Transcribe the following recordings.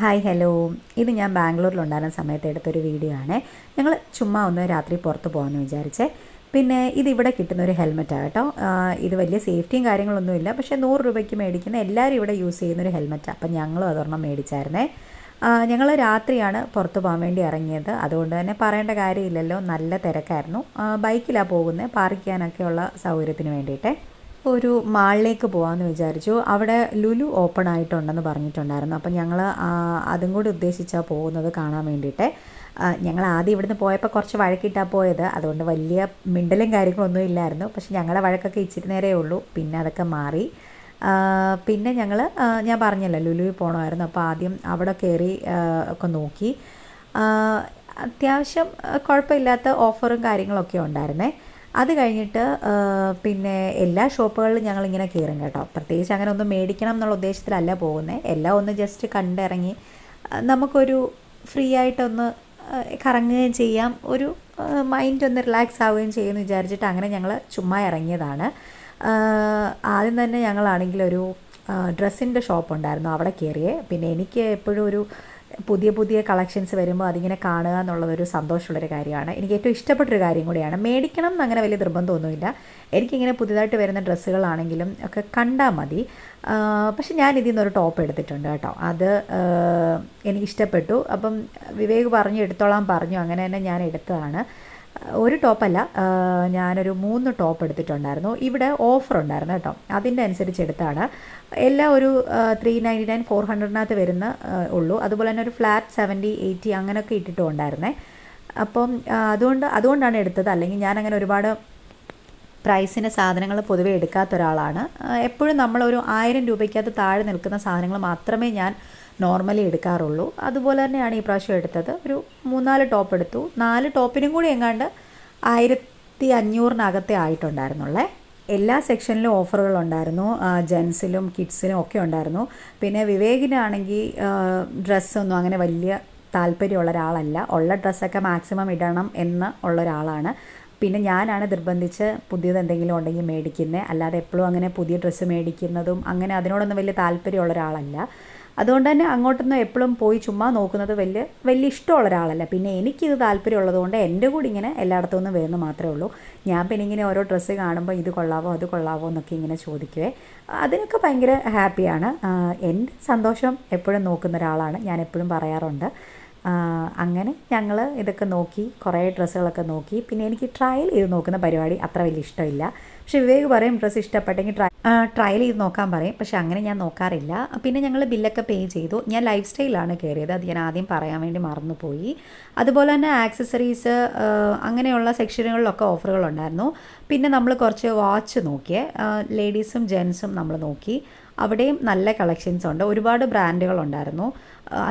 Hi hello ഇത് ഞാൻ ബാംഗ്ലൂരിലുണ്ടായിരുന്ന സമയത്ത് എടുത്തൊരു വീഡിയോ ആണ്. ഞങ്ങൾ ചുമ്മാ ഒന്ന് രാത്രി പുറത്ത് പോകാമെന്ന് വിചാരിച്ചേ. പിന്നെ ഇതിവിടെ കിട്ടുന്ന ഒരു ഹെൽമെറ്റാണ് കേട്ടോ. ഇത് വലിയ സേഫ്റ്റിയും കാര്യങ്ങളൊന്നുമില്ല പക്ഷേ നൂറ് രൂപയ്ക്ക് മേടിക്കുന്ന എല്ലാവരും ഇവിടെ യൂസ് ചെയ്യുന്ന ഒരു ഹെൽമെറ്റാണ് അപ്പം ഞങ്ങളും അതൊരെണ്ണം മേടിച്ചായിരുന്നേ. ഞങ്ങൾ രാത്രിയാണ് പുറത്ത് പോകാൻ വേണ്ടി ഇറങ്ങിയത്. അതുകൊണ്ട് തന്നെ പറയേണ്ട കാര്യമില്ലല്ലോ. നല്ല തിരക്കായിരുന്നു. ബൈക്കിലാണ് പോകുന്നത് പാർക്ക് ചെയ്യാനൊക്കെയുള്ള സൗകര്യത്തിന് വേണ്ടിയിട്ടേ. ഒരു മാളിലേക്ക് പോകാമെന്ന് വിചാരിച്ചു. അവിടെ ലുലു ഓപ്പൺ ആയിട്ടുണ്ടെന്ന് പറഞ്ഞിട്ടുണ്ടായിരുന്നു. അപ്പം ഞങ്ങൾ അതും കൂടി ഉദ്ദേശിച്ചാണ് പോകുന്നത് കാണാൻ വേണ്ടിയിട്ട്. ഞങ്ങൾ ആദ്യം ഇവിടുന്ന് പോയപ്പോൾ കുറച്ച് വഴക്കിട്ടാണ് പോയത്. അതുകൊണ്ട് വലിയ മിണ്ടലും കാര്യങ്ങളൊന്നും ഇല്ലായിരുന്നു. പക്ഷെ ഞങ്ങളുടെ വഴക്കൊക്കെ ഇച്ചിരി നേരേ ഉള്ളൂ. പിന്നെ അതൊക്കെ മാറി. പിന്നെ ഞങ്ങൾ ഞാൻ പറഞ്ഞല്ലോ ലുലുവിൽ പോകണമായിരുന്നു അപ്പോൾ ആദ്യം അവിടെ കയറി ഒക്കെ നോക്കി. അത്യാവശ്യം കുഴപ്പമില്ലാത്ത ഓഫറും കാര്യങ്ങളൊക്കെ ഉണ്ടായിരുന്നേ. അത് കഴിഞ്ഞിട്ട് പിന്നെ എല്ലാ ഷോപ്പുകളിലും ഞങ്ങളിങ്ങനെ കയറും കേട്ടോ. പ്രത്യേകിച്ച് അങ്ങനെ ഒന്നും മേടിക്കണം എന്നുള്ള ഉദ്ദേശത്തിലല്ല പോകുന്നത് എല്ലാം ഒന്ന് ജസ്റ്റ് കണ്ടിറങ്ങി നമുക്കൊരു ഫ്രീ ആയിട്ടൊന്ന് കറങ്ങുകയും ചെയ്യാം. ഒരു മൈൻഡ് ഒന്ന് റിലാക്സ് ആവുകയും ചെയ്യുമെന്ന് വിചാരിച്ചിട്ട് അങ്ങനെ ഞങ്ങൾ ചുമ്മാ ഇറങ്ങിയതാണ്. ആദ്യം തന്നെ ഞങ്ങളാണെങ്കിൽ ഒരു ഡ്രസ്സിന്റെ ഷോപ്പ് ഉണ്ടായിരുന്നു. അവിടെ കയറിയേ പിന്നെ എനിക്ക് എപ്പോഴും ഒരു പുതിയ പുതിയ കളക്ഷൻസ് വരുമ്പോൾ അതിങ്ങനെ കാണുക എന്നുള്ളതൊരു സന്തോഷമുള്ളൊരു കാര്യമാണ്. എനിക്ക് ഏറ്റവും ഇഷ്ടപ്പെട്ടൊരു കാര്യം കൂടിയാണ് മേടിക്കണം എന്ന് അങ്ങനെ വലിയ നിർബന്ധമൊന്നുമില്ല. എനിക്കിങ്ങനെ പുതിയതായിട്ട് വരുന്ന ഡ്രസ്സുകളാണെങ്കിലും ഒക്കെ കണ്ടാൽ മതി. പക്ഷെ ഞാൻ ഇതിൽ നിന്നൊരു ടോപ്പ് എടുത്തിട്ടുണ്ട് കേട്ടോ. അത് എനിക്കിഷ്ടപ്പെട്ടു. അപ്പം വിവേക് പറഞ്ഞു എടുത്തോളാം പറഞ്ഞു. അങ്ങനെ തന്നെ ഞാൻ എടുത്തതാണ്. ഒരു ടോപ്പല്ല ഞാനൊരു മൂന്ന് ടോപ്പ് എടുത്തിട്ടുണ്ടായിരുന്നു. ഇവിടെ ഓഫർ ഉണ്ടായിരുന്നു കേട്ടോ. അതിന്റെ അനുസരിച്ച് എടുത്താണ്. എല്ലാം ഒരു ത്രീ നയന്റി നയൻ ഫോർ ഹൺഡ്രഡിനകത്ത് വരുന്ന ഉള്ളൂ. അതുപോലെ തന്നെ ഒരു ഫ്ലാറ്റ് സെവന്റി എയ്റ്റി അങ്ങനെയൊക്കെ ഇട്ടിട്ടും ഉണ്ടായിരുന്നേ. അപ്പം അതുകൊണ്ട് അതുകൊണ്ടാണ് എടുത്തത്. അല്ലെങ്കിൽ ഞാനങ്ങനെ ഒരുപാട് പ്രൈസിന് സാധനങ്ങൾ പൊതുവേ എടുക്കാത്ത ഒരാളാണ് എപ്പോഴും നമ്മളൊരു ആയിരം രൂപയ്ക്കകത്ത് താഴെ നിൽക്കുന്ന സാധനങ്ങൾ മാത്രമേ ഞാൻ നോർമലി എടുക്കാറുള്ളൂ. അതുപോലെ തന്നെയാണ് ഈ പ്രാവശ്യം എടുത്തത്. ഒരു മൂന്നാൽ ടോപ്പ് എടുത്തു. നാല് ടോപ്പിനും കൂടി എങ്ങാണ്ട് ആയിരത്തി അഞ്ഞൂറിനകത്തെ ആയിട്ടുണ്ടായിരുന്നുള്ളേ. എല്ലാ സെക്ഷനിലും ഓഫറുകൾ ഉണ്ടായിരുന്നു. ജെൻസിലും കിഡ്സിലും ഒക്കെ ഉണ്ടായിരുന്നു. പിന്നെ വിവേകിനാണെങ്കിൽ ഡ്രസ്സൊന്നും അങ്ങനെ വലിയ താല്പര്യമുള്ള ഒരാളല്ല. ഉള്ള ഡ്രസ്സൊക്കെ മാക്സിമം ഇടണം എന്ന് ഉള്ള ഒരാളാണ്. പിന്നെ ഞാനാണ് നിർബന്ധിച്ച് പുതിയത് എന്തെങ്കിലും ഉണ്ടെങ്കിൽ മേടിക്കുന്നത് അല്ലാതെ എപ്പോഴും അങ്ങനെ പുതിയ ഡ്രസ്സ് മേടിക്കുന്നതും അങ്ങനെ അതിനോടൊന്നും വലിയ താല്പര്യമുള്ള ഒരാളല്ല. അതുകൊണ്ട് തന്നെ അങ്ങോട്ടൊന്നും എപ്പോഴും പോയി ചുമ്മാ നോക്കുന്നത് വലിയ വലിയ ഇഷ്ടമുള്ള ഒരാളല്ല. പിന്നെ എനിക്കിത് താല്പര്യമുള്ളത് കൊണ്ട് എന്റെ കൂടി ഇങ്ങനെ എല്ലായിടത്തും നിന്നും വരുന്നു മാത്രമേ ഉള്ളൂ. ഞാൻ പിന്നെ ഇങ്ങനെ ഓരോ ഡ്രസ്സ് കാണുമ്പോൾ ഇത് കൊള്ളാവോ അത് കൊള്ളാവോ എന്നൊക്കെ ഇങ്ങനെ ചോദിക്കുവേ. അതിനൊക്കെ ഭയങ്കര ഹാപ്പിയാണ്. എന്റെ സന്തോഷം എപ്പോഴും നോക്കുന്ന ഒരാളാണ്. ഞാൻ എപ്പോഴും പറയാറുണ്ട്. അങ്ങനെ ഞങ്ങൾ ഇതൊക്കെ നോക്കി കുറേ ഡ്രസ്സുകളൊക്കെ നോക്കി. പിന്നെ എനിക്ക് ട്രയൽ ചെയ്ത് നോക്കുന്ന പരിപാടി അത്ര വലിയ ഇഷ്ടമില്ല. പക്ഷേ വിവേക് പറയും ഡ്രസ്സ് ഇഷ്ടപ്പെട്ടെങ്കിൽ ട്രൈ ട്രയൽ ചെയ്ത് നോക്കാൻ പറയും. പക്ഷേ അങ്ങനെ ഞാൻ നോക്കാറില്ല. പിന്നെ ഞങ്ങൾ ബില്ലൊക്കെ പേ ചെയ്തു. ഞാൻ ലൈഫ് സ്റ്റൈലാണ് കയറിയത് അത് ഞാൻ ആദ്യം പറയാൻ വേണ്ടി മറന്നുപോയി. അതുപോലെ തന്നെ ആക്സസറീസ് അങ്ങനെയുള്ള സെക്ഷനുകളിലൊക്കെ ഓഫറുകളുണ്ടായിരുന്നു പിന്നെ നമ്മൾ കുറച്ച് വാച്ച് നോക്കിയേ. ലേഡീസും ജെൻസും നമ്മൾ നോക്കി. അവിടെയും നല്ല കളക്ഷൻസ് ഉണ്ട്. ഒരുപാട് ബ്രാൻഡുകൾ ഉണ്ടായിരുന്നു.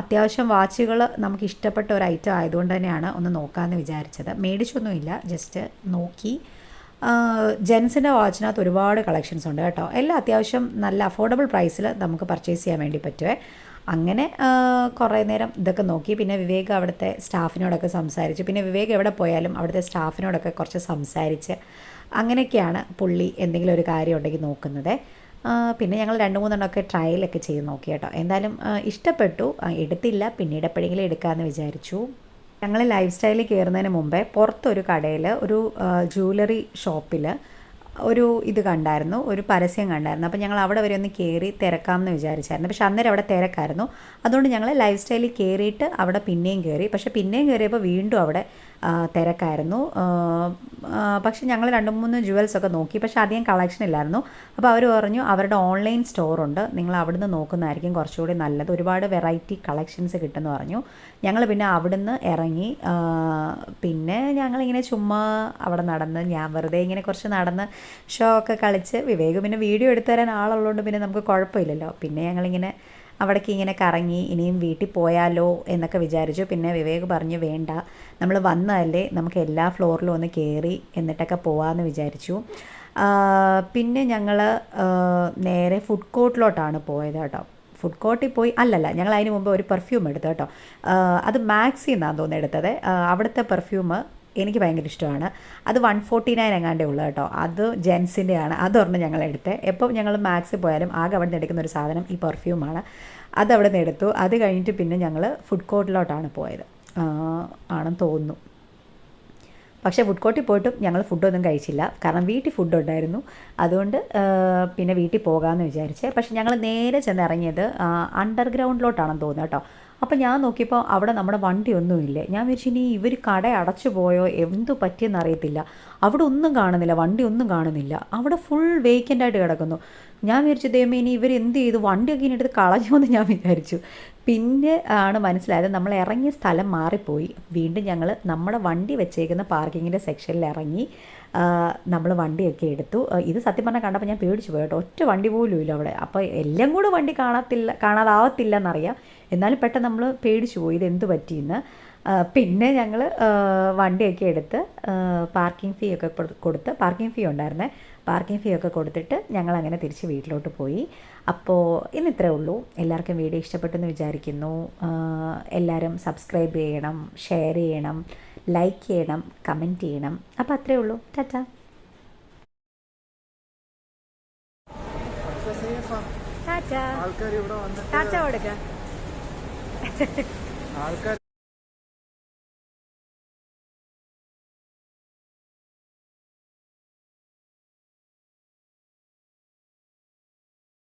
അത്യാവശ്യം വാച്ചുകൾ നമുക്ക് ഇഷ്ടപ്പെട്ട ഒരു ഐറ്റം ആയതുകൊണ്ട് തന്നെയാണ് ഒന്ന് നോക്കാമെന്ന് വിചാരിച്ചത്. മേടിച്ചൊന്നുമില്ല ജസ്റ്റ് നോക്കി. ജെൻസിന്റെ വാച്ചിനകത്ത് ഒരുപാട് കളക്ഷൻസ് ഉണ്ട് കേട്ടോ. എല്ലാം അത്യാവശ്യം നല്ല അഫോർഡബിൾ പ്രൈസിൽ നമുക്ക് പർച്ചേസ് ചെയ്യാൻ വേണ്ടി പറ്റുമേ അങ്ങനെ കുറേ നേരം ഇതൊക്കെ നോക്കി. പിന്നെ വിവേക് അവിടുത്തെ സ്റ്റാഫിനോടൊക്കെ സംസാരിച്ചു. പിന്നെ വിവേക് എവിടെ പോയാലും അവിടുത്തെ സ്റ്റാഫിനോടൊക്കെ കുറച്ച് സംസാരിച്ച് അങ്ങനെയൊക്കെയാണ് പുള്ളി എന്തെങ്കിലും ഒരു കാര്യം ഉണ്ടെങ്കിൽ നോക്കുന്നത്. പിന്നെ ഞങ്ങൾ രണ്ട് മൂന്നെണ്ണമൊക്കെ ട്രയലൊക്കെ ചെയ്ത് നോക്കി കേട്ടോ. എന്തായാലും ഇഷ്ടപ്പെട്ടു. എടുത്തില്ല. പിന്നീട് എപ്പോഴെങ്കിലും എടുക്കാമെന്ന് വിചാരിച്ചു. ഞങ്ങൾ ലൈഫ് സ്റ്റൈലിൽ കയറുന്നതിന് മുമ്പേ പുറത്തൊരു കടയിൽ ഒരു ജ്വല്ലറി ഷോപ്പിൽ ഒരു ഇത് കണ്ടായിരുന്നു. ഒരു പരസ്യം കണ്ടായിരുന്നു. അപ്പോൾ ഞങ്ങൾ അവിടെ വരെ ഒന്ന് കയറി തിരക്കാമെന്ന് വിചാരിച്ചായിരുന്നു. പക്ഷെ അന്നേരം അവിടെ തിരക്കായിരുന്നു. അതുകൊണ്ട് ഞങ്ങൾ ലൈഫ് സ്റ്റൈലിൽ കയറിയിട്ട് അവിടെ പിന്നെയും കയറി പക്ഷേ പിന്നെയും കയറിയപ്പോൾ വീണ്ടും അവിടെ തിരക്കായിരുന്നു. പക്ഷെ ഞങ്ങൾ രണ്ട് മൂന്ന് ജുവൽസ് ഒക്കെ നോക്കി. പക്ഷെ അധികം കളക്ഷൻ ഇല്ലായിരുന്നു. അപ്പോൾ അവർ പറഞ്ഞു അവരുടെ ഓൺലൈൻ സ്റ്റോറുണ്ട് നിങ്ങൾ അവിടുന്ന് നോക്കുന്നതായിരിക്കും കുറച്ചുകൂടി നല്ലത്. ഒരുപാട് വെറൈറ്റി കളക്ഷൻസ് കിട്ടുമെന്ന് പറഞ്ഞു. ഞങ്ങൾ പിന്നെ അവിടുന്ന് ഇറങ്ങി. പിന്നെ ഞങ്ങളിങ്ങനെ ചുമ്മാ അവിടെ നടന്ന് ഞാൻ വെറുതെ ഇങ്ങനെ കുറച്ച് നടന്ന് ഷോ ഒക്കെ കളിച്ച്. വിവേക് പിന്നെ വീഡിയോ എടുത്തു തരാൻ ആളുള്ളതുകൊണ്ട് പിന്നെ നമുക്ക് കുഴപ്പമില്ലല്ലോ. പിന്നെ ഞങ്ങളിങ്ങനെ അവിടേക്ക് ഇങ്ങനെ കറങ്ങി ഇനിയും വീട്ടിൽ പോയാലോ എന്നൊക്കെ വിചാരിച്ചു. പിന്നെ വിവേക് പറഞ്ഞു വേണ്ട നമ്മൾ വന്നതല്ലേ നമുക്ക് എല്ലാ ഫ്ലോറിലും ഒന്ന് കയറി എന്നിട്ടൊക്കെ പോകാമെന്ന് വിചാരിച്ചു. പിന്നെ ഞങ്ങൾ നേരെ ഫുഡ് കോർട്ടിലോട്ടാണ് പോയത് കേട്ടോ. ഫുഡ് കോർട്ടിൽ പോയി അല്ലല്ല ഞങ്ങൾ അതിന് മുമ്പ് ഒരു പെർഫ്യൂം എടുത്തു കേട്ടോ. അത് മാക്സി എന്നാണ് തോന്നുന്നു എടുത്തത്. അവിടുത്തെ പെർഫ്യൂം എനിക്ക് ഭയങ്കര ഇഷ്ടമാണ്. അത് വൺ ഫോർട്ടി നയൻ എങ്ങാണ്ടേ ഉള്ളൂ കേട്ടോ. അത് ജെൻസിന്റെ ആണ് അതൊരെണ്ണം ഞങ്ങൾ എടുത്തത് എപ്പോൾ ഞങ്ങൾ മാക്സിൽ പോയാലും ആകെ അവിടെ നിന്ന് എടുക്കുന്ന ഒരു സാധനം ഈ പെർഫ്യൂമാണ് അതവിടെ നിന്ന് എടുത്തു. അത് കഴിഞ്ഞിട്ട് പിന്നെ ഞങ്ങൾ ഫുഡ് കോർട്ടിലോട്ടാണ് പോയത്. ആണെന്ന് തോന്നുന്നു. പക്ഷേ ഫുഡ് കോർട്ടിൽ പോയിട്ടും ഞങ്ങൾ ഫുഡൊന്നും കഴിച്ചില്ല. കാരണം വീട്ടിൽ ഫുഡ് ഉണ്ടായിരുന്നു അതുകൊണ്ട് പിന്നെ വീട്ടിൽ പോകാമെന്ന് വിചാരിച്ചേ. പക്ഷേ ഞങ്ങൾ നേരെ ചെന്ന് ഇറങ്ങിയത് അണ്ടർഗ്രൗണ്ടിലോട്ടാണെന്ന് തോന്നുന്നു കേട്ടോ. അപ്പോൾ ഞാൻ നോക്കിയപ്പോൾ അവിടെ നമ്മുടെ വണ്ടിയൊന്നുമില്ല. ഞാൻ വിചാരിച്ചു ഇനി ഇവർ കട അടച്ചു പോയോ? എന്തു പറ്റിയെന്ന് അറിയത്തില്ല. അവിടെ ഒന്നും കാണുന്നില്ല വണ്ടി ഒന്നും കാണുന്നില്ല. അവിടെ ഫുൾ വേക്കന്റ് ആയിട്ട് കിടക്കുന്നു. ഞാൻ വിചാരിച്ചു ദൈവമേ ഇനി ഇവർ എന്ത് ചെയ്തു? വണ്ടിയൊക്കെ ഇനി എടുത്ത് കളഞ്ഞു എന്ന് ഞാൻ വിചാരിച്ചു. പിന്നെ ആണ് മനസ്സിലായത് നമ്മൾ ഇറങ്ങിയ സ്ഥലം മാറിപ്പോയി. വീണ്ടും ഞങ്ങൾ നമ്മുടെ വണ്ടി വെച്ചേക്കുന്ന പാർക്കിങ്ങിന്റെ സെക്ഷനിൽ ഇറങ്ങി നമ്മൾ വണ്ടിയൊക്കെ എടുത്തു. ഇത് സത്യം പറഞ്ഞാൽ കണ്ടപ്പോൾ ഞാൻ പേടിച്ചു പോയി കേട്ടോ. ഒറ്റ വണ്ടി പോലും ഇല്ല അവിടെ. അപ്പോൾ എല്ലാം കൂടെ വണ്ടി കാണത്തില്ല കാണാതാവത്തില്ല എന്നറിയാം. എന്നാലും പെട്ടെന്ന് നമ്മൾ പേടിച്ചു പോയി ഇത് എന്ത് പറ്റിയെന്ന്. പിന്നെ ഞങ്ങൾ വണ്ടിയൊക്കെ എടുത്ത് പാർക്കിംഗ് ഫീ ഒക്കെ കൊടുത്ത് പാർക്കിംഗ് ഫീ ഉണ്ടായിരുന്നേ പാർക്കിംഗ് ഫീ ഒക്കെ കൊടുത്തിട്ട് ഞങ്ങൾ അങ്ങനെ തിരിച്ച് വീട്ടിലോട്ട് പോയി. അപ്പോൾ ഇന്ന് ഇത്രേ ഉള്ളൂ. എല്ലാവർക്കും വീഡിയോ ഇഷ്ടപ്പെട്ടെന്ന് വിചാരിക്കുന്നു. എല്ലാവരും സബ്സ്ക്രൈബ് ചെയ്യണം ഷെയർ ചെയ്യണം ലൈക്ക് ചെയ്യണം കമന്റ് ചെയ്യണം. അപ്പോൾ അത്രേ ഉള്ളൂ. ടാറ്റാ. ടാറ്റാ. ആൾക്കാർ